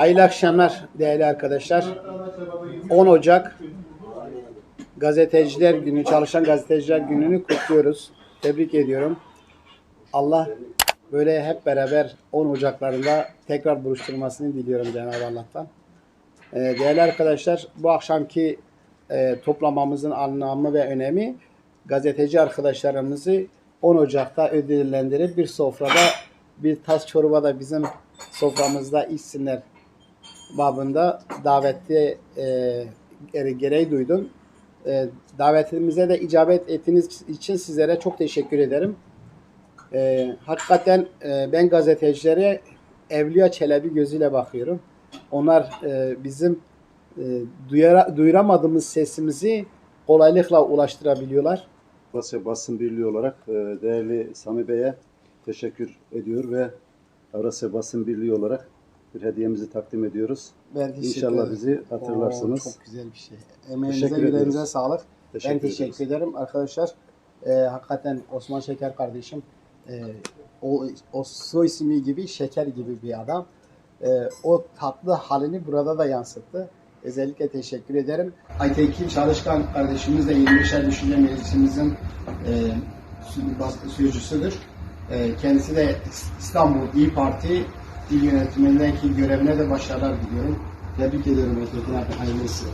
Hayırlı akşamlar değerli arkadaşlar. 10 Ocak Gazeteciler Günü, Çalışan Gazeteciler Günü'nü kutluyoruz. Tebrik ediyorum. Allah böyle hep beraber 10 Ocaklarında tekrar buluşturmasını diliyorum Cenab-ı Allah'tan. Ee, değerli arkadaşlar bu akşamki e, toplamamızın anlamı ve önemi gazeteci arkadaşlarımızı 10 Ocak'ta ödüllendirip bir sofrada bir tas çorba da bizim soframızda içsinler babında davette e, gere- gereği duydum. E, davetimize de icabet ettiğiniz için sizlere çok teşekkür ederim. E, hakikaten e, ben gazetecilere Evliya Çelebi gözüyle bakıyorum. Onlar e, bizim e, duyara, duyuramadığımız sesimizi kolaylıkla ulaştırabiliyorlar. Basya Basın Birliği olarak e, değerli Sami Bey'e teşekkür ediyor ve Avrasya Basın Birliği olarak bir hediyemizi takdim ediyoruz. Ben İnşallah ederim. bizi hatırlarsınız. Oo, çok güzel bir şey. Emeğinize, Teşekkür yüreğinize sağlık. Teşekkür ben teşekkür ederiz. ederim arkadaşlar. Ee, hakikaten Osman Şeker kardeşim e, o, o soy ismi gibi şeker gibi bir adam. Ee, o tatlı halini burada da yansıttı. Özellikle teşekkür ederim. Aytekin Çalışkan kardeşimiz de 25'er Düşünce Meclisimizin e, sürücüsüdür. E, kendisi de İstanbul İyi Parti il yönetimindeki görevine de başarılar diliyorum. Tebrik ediyorum abi. Hayırlısı.